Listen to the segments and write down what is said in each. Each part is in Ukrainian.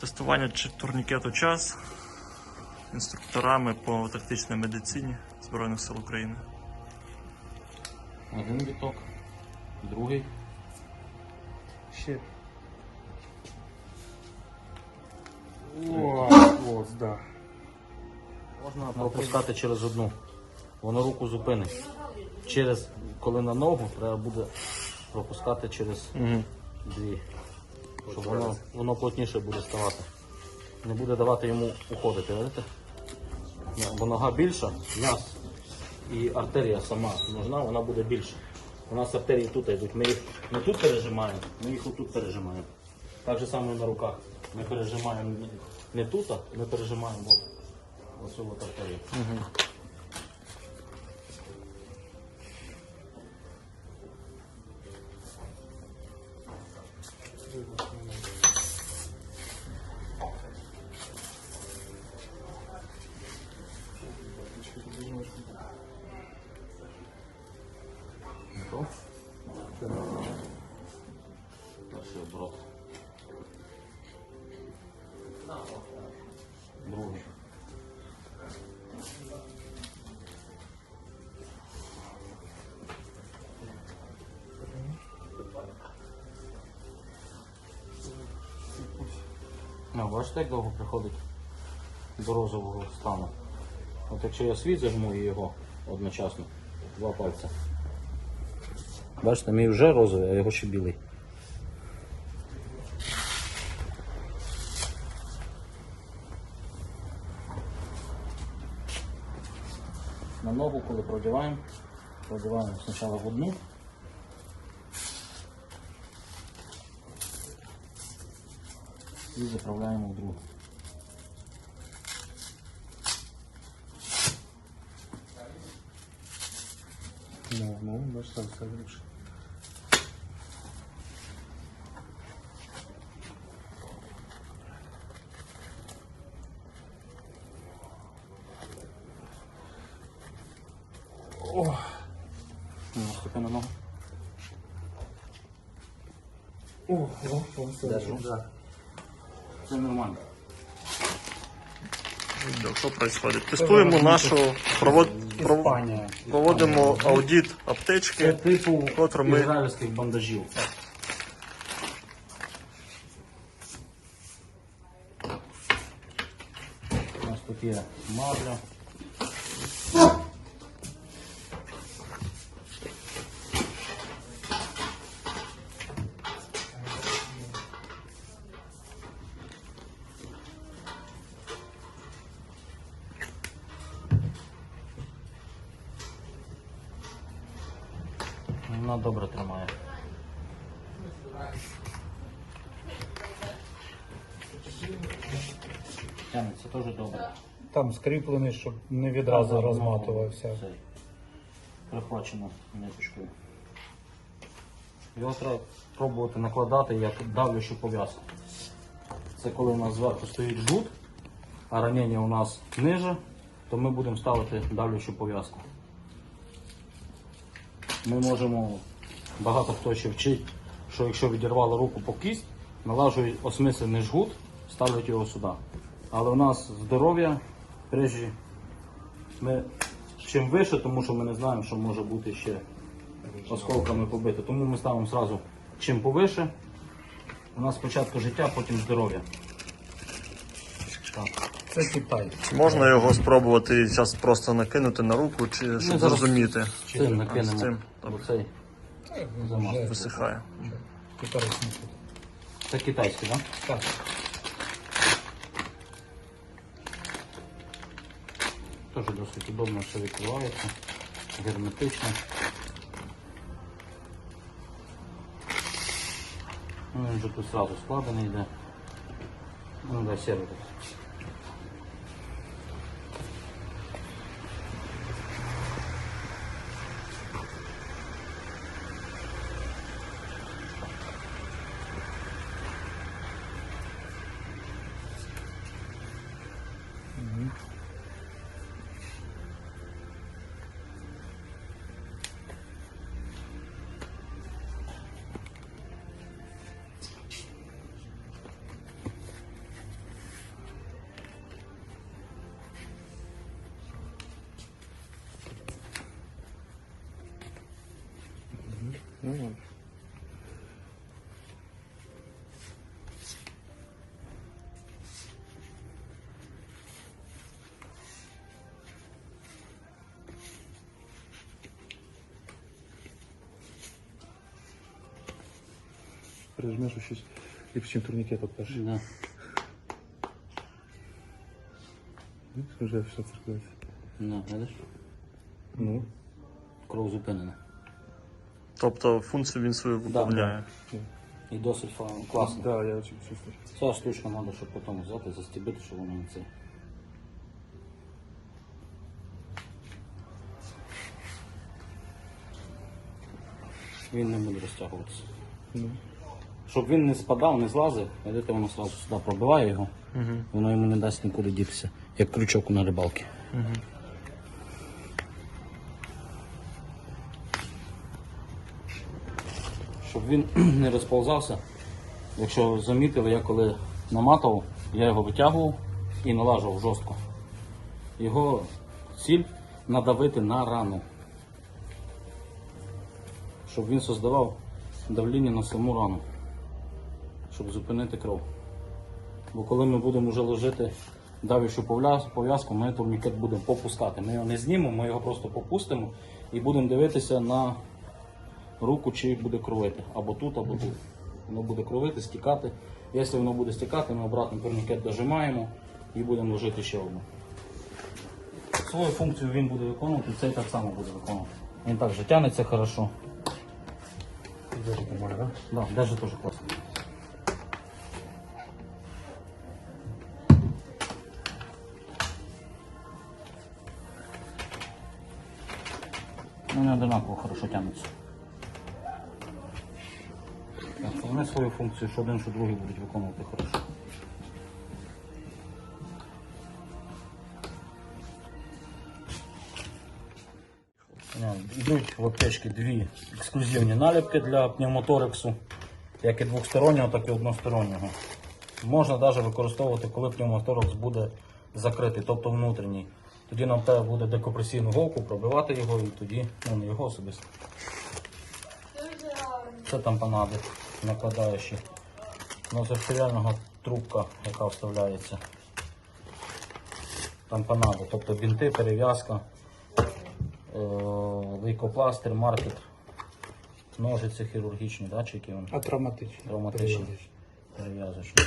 Тестування турнікету час інструкторами по тактичній медицині Збройних сил України. Один віток, другий. Ще. О, ось, да. Можна пропускати через одну. Воно руку зупинить. Через, коли на ногу, треба буде пропускати через дві. Щоб воно, воно плотніше буде ставати. Не буде давати йому уходити, видите? Ну, Бо нога більша, м'яс і артерія сама нужна, вона буде більша. У нас артерії тут йдуть. Ми їх не тут пережимаємо, ми їх отут пережимаємо. Так же само і на руках. Ми пережимаємо не тут, а ми пережимаємо оцю от артерію. Готов? Ну, бачите, як довго приходить до розового стану. От якщо я світ зажму його одночасно, два пальця. Бачите, мій вже розовий, а його ще білий. На ногу, коли продіваємо, продіваємо спочатку в одну. І заправляємо в другу. Ну, ну, бачите, все лучше. Ну, Наступи на ногу. О, о, о, все. Держу. Да. Це нормально. Що відбувається? Тестуємо нашу провод... пров- Іспанія. проводимо аудит Це аптечки. типу Котре ми- ізраїльських бандажів. У нас тут є марля. Вона добре тримає. Тянеться теж добре. Там скріплений, щоб не відразу розматувався. Цей. Прихвачено ниточкою. Його треба пробувати накладати як давлющу пов'язку. Це коли у нас зверху стоїть жгут, а ранення у нас ниже, то ми будемо ставити давлющу пов'язку. Ми можемо, багато хто ще вчить, що якщо відірвало руку по кість, налажують осмислений жгут, ставлять його сюди. Але у нас здоров'я, прежі, ми чим вище, тому що ми не знаємо, що може бути ще осколками побито. Тому ми ставимо зразу чим повише. У нас спочатку життя, потім здоров'я. Так. Це Китай. Можна його спробувати зараз просто накинути на руку, чи щоб Ну, зараз зрозуміти. Цим з накинемо. цим, Бо цей замазка. Висихає. Китай не тут. Це китайський, так? Так. Теж досить удобно все відкривається, герметично. Ну, він вже тут одразу складений йде. Ну, дай сервер. Ну ладно. Прижмешь щось і потім турнікет обперши. Да. Скажи, що циркується. Ну, видиш? Ну. Кров зупинена. Тобто функцію він свою виповняє. І досить класно. да, я очень чувствую. Ця штучка треба, щоб потім взяти, застібити, щоб воно не це. Він не буде розтягуватися. Ну. Щоб він не спадав, не злазив, видите, воно одразу сюди пробиває його, воно йому не дасть нікуди дітися, як крючок на рибалці. Він не розповзався, Якщо замітили, я коли наматував, я його витягував і налажував жорстко. Його ціль надавити на рану, щоб він создавав давління на саму рану, щоб зупинити кров. Бо коли ми будемо вже ложити пов'яз- пов'язку, ми турнікет будемо попускати. Ми його не знімемо, ми його просто попустимо і будемо дивитися на руку, чи буде кровити. Або тут, або тут. Воно буде кровити, стікати. Якщо воно буде стікати, ми обратно турнікет дожимаємо і будемо ложити ще одну. Свою функцію він буде виконувати, цей так само буде виконувати. Він також тягнеться хорошо. Нормально, да? Да, даже теж класно. Ну, Вони одинаково хорошо тягнуться. Вони свою функцію, що один, що другий будуть виконувати хорошо. Е, Йдуть в аптечці дві ексклюзивні наліпки для пневмоторексу, як і двостороннього, так і одностороннього. Можна навіть використовувати, коли пневмоторекс буде закритий, тобто внутрішній. Тоді нам треба буде декомпресійну голку, пробивати його і тоді, ну не його особисто. Це там панади накладаючі. Ну, з артеріального трубка, яка вставляється. Там панади, тобто бінти, перев'язка, е, лейкопластир, маркер, ножиці хірургічні, да, чи які вони? А травматичні? Травматичні. Перев'язочні.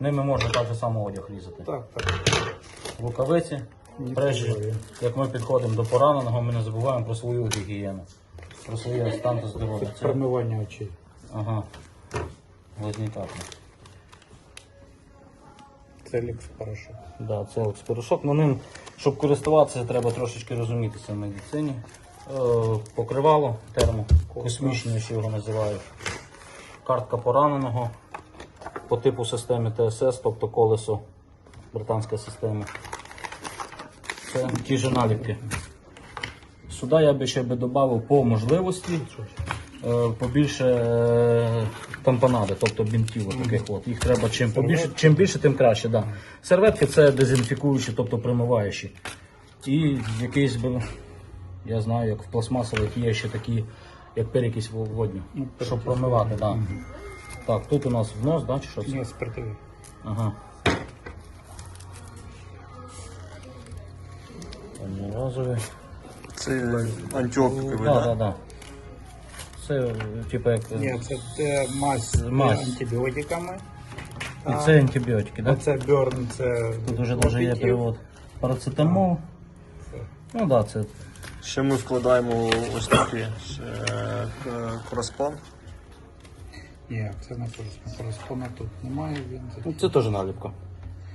Ними можна так же само одяг різати. Так, так. Рукавиці. Прежде, як ми підходимо до пораненого, ми не забуваємо про свою гігієну, про своє стан та здоров'я. Це, Промивання очей. Ага, капли. Це лікс хорошо. Да, це от порошок. Ну, ним, щоб користуватися, треба трошечки розумітися в медицині. Е, покривало термо, космічне, що його називають. Картка пораненого по типу системи ТСС, тобто колесо, британська система. Це ті ж наліпки. Сюди я би ще би додав по можливості побільше е, тампонади, тобто бінтів таких от. Їх треба чим побільше, чим більше, тим краще. Да. Серветки це дезінфікуючі, тобто промиваючі. І якийсь би, я знаю, як в пластмасових є ще такі, як перекись водню, щоб промивати. Да. Так, тут у нас внос, да, чи що це? Ні, спиртові. Ага. Одноразовий. Це антиопіковий, Да, да? да, да. Це, типу, як. Ні, це е, мазь з Мазь. антибіотиками. І це антибіотики, да? це бьорн, це Тут вже дуже є перевод. Парацетамол. Ну так, да, це Ще ми вкладаємо ось такі е. Ні, це не кореспонд. Кореспонда тут немає, він Ну, це теж наліпка.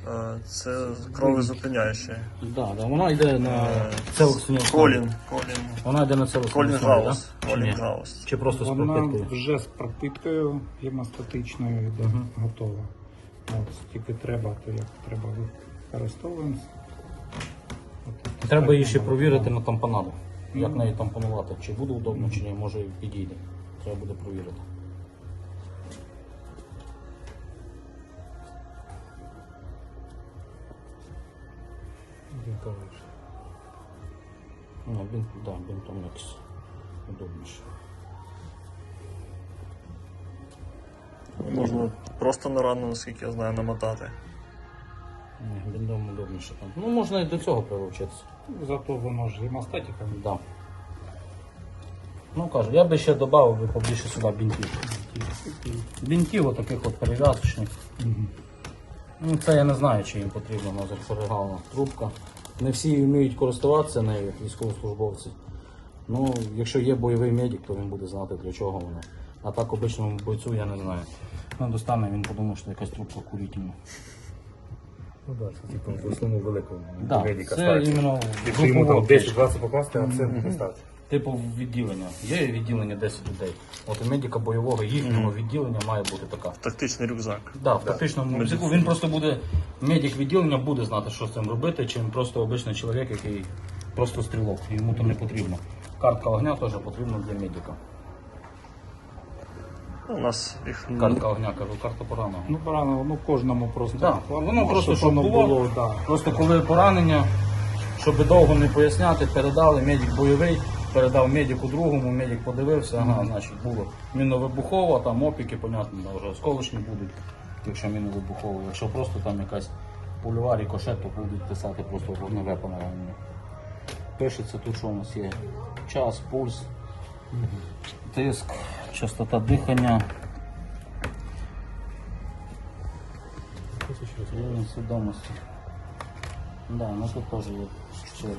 Е, Це кровозупиняючий. Да, да, вона йде на Е, целостній. Колін. Колін. Вона йде на целостній Колін Чи, Колін ні? Гаус. Чи просто з Вона вже з пропиткою гемостатичною йде, готова. От, тільки треба, то як треба використовуємося. Треба її ще провірити на тампонаду. Як неї тампонувати, чи буде удобно, чи ні, може підійде. Треба буде провірити. Кажуть, Ну, бінт, да, бінтом якось удобніше. Можна просто на рану, наскільки я знаю, намотати. Ні, бінтом удобніше там. Ну, можна і до цього прилучитися. Зато воно ж гемостатика. Да. Ну кажу, я би ще додав побільше сюди бінтів. Бінтів отаких от перев'язочних. Ну, це я не знаю, чи їм потрібна нозофоригальна трубка. Не всі вміють користуватися нею, військовослужбовці. Ну, якщо є бойовий медик, то він буде знати для чого воно. А так обичному бойцю я не знаю. Ну, достане, він подумав, що якась трубка курительна. Ну так, це типу в основному великого Да, медика це іменно Якщо йому там 10-20 покласти, а це не ставити. Типу відділення. Є відділення 10 людей. От у медика бойового їхнього відділення має бути така. Тактичний рюкзак. Да, в тактичному рюкзаку він просто буде, медик відділення буде знати, що з цим робити, чим просто обичний чоловік, який просто стрілок, йому то не потрібно. Картка огня теж потрібна для медика. У нас їх Картка огня, кажу, карта пораненого. Ну, поранено, ну кожному просто. Да, воно просто, щоб воно було. було, да. Просто коли поранення, щоб довго не поясняти, передали, медик бойовий, передав медику другому, медик подивився, ага, значить було міновибухово, там опіки, понятно, да, вже осколочні будуть, якщо міновибухово. Якщо просто там якась польова рікошет, то будуть писати просто вогневе поранення. Пишеться тут, що у нас є час, пульс, тиск, частота дихання. Рівень свідомості. Да, ну тут теж є 4.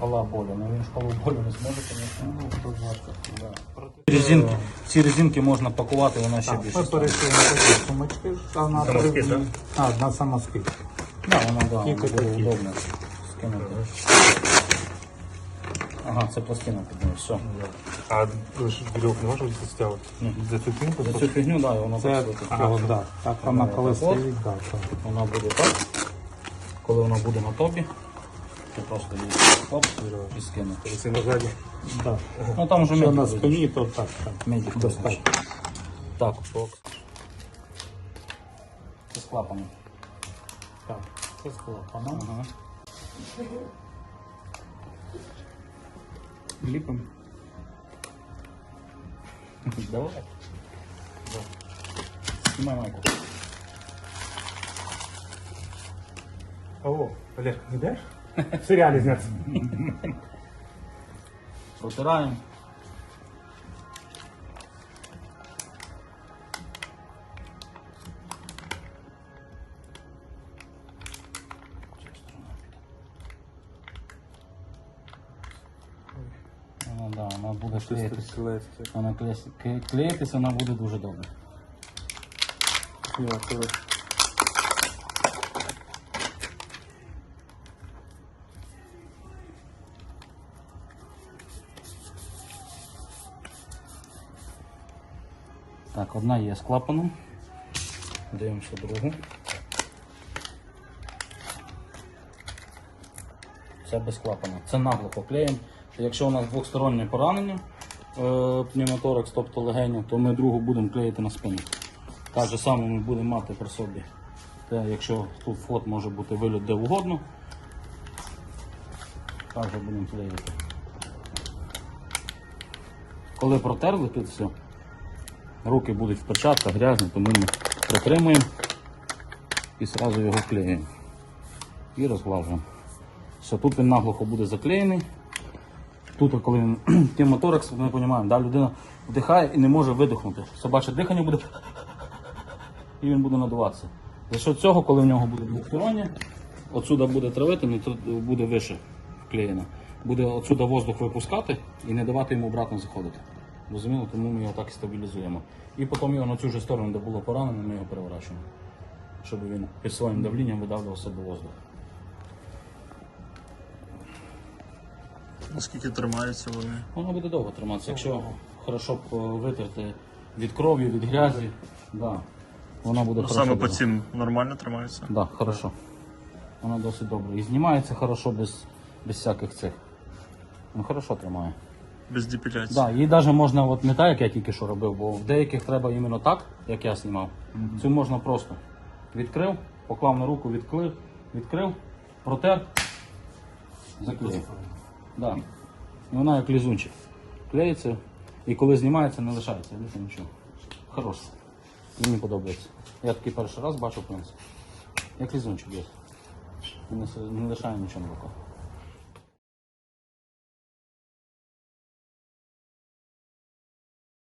Шкала болю. Ну він шкалу болю не зможе, звісно. Ну, тут важко. Да. Резинки, ці резинки можна пакувати, вона ще Так, більше. ми стане. перейшли на такі сумочки. Та на Самоскид, три- А, на самоскид. Да, вона да, Тільки буде такі. удобно скинути. Ага, це пластина під нею, все. А ви ж вірьовку не можете стягувати? За цю фінку? За цю фігню, да, і вона Це, так світить. а, от, да. Так вона коли стоїть, да, так. Вона буде так. Коли вона буде на тобі, ти просто її оп, і скинути. Це назаді. Да. Ну там вже Що медик на буде. спині, то так. так. Медик Достатньо. достатньо. Так, бокс. Це з клапаном. Так, це з клапаном. Ага. Ліпимо. Давай. Снимай майку. О, Олег, не йдеш? В серіалі зняться. Протираємо. Вона, да, вона буде клеїтися. Вона клеїтися, клеїтися вона буде дуже добре. Так, одна є з клапаном. Дивимося другу. Це без клапана. Це наглухо клеїмо. Якщо у нас двостороннє поранення е, пневмоторакс, тобто легеню, то ми другу будемо клеїти на спину. Так же саме ми будемо мати при собі. Те, якщо тут вход може бути вильот де угодно, так же будемо клеїти. Коли протерли тут все, руки будуть в перчатках грязні, тому ми притримуємо і одразу його клеїмо. І розглажуємо. Все, тут він наглухо буде заклеєний. Тут, коли він пневмоторакс, ми розуміємо, да, людина вдихає і не може видихнути. Собаче дихання буде і він буде надуватися. За що цього, коли в нього буде двохстороннє, отсюди буде травити, тут буде вище вклеєно. Буде отсюди воздух випускати і не давати йому обратно заходити. Розуміло, тому ми його так і стабілізуємо. І потім його на цю ж сторону, де було поранено, ми його переворачуємо. Щоб він під своїм давлінням видавлював себе воздух. Наскільки тримаються вони? Воно буде довго триматися, якщо хорошо е, витерти від крові, від грязі, да, воно буде Ну, хорошо. саме по цим нормально тримаються. Да, хорошо. Вона досить добре. І знімається хорошо без, без всяких цих. Ну, хорошо тримає. Без депіляції. Да, її навіть можна, от не так, як я тільки що робив, бо в деяких треба іменно так, як я знімав. Цю можна просто відкрив, поклав на руку, відклив, відкрив, протер, заклеїв. Да. І вона як лізунчик. Клеїться і коли знімається, не лишається, більше нічого. Хороше. Мені подобається. Я такий перший раз бачу, в принципі. Як лізунчик є. Не, не лишає нічого на руках.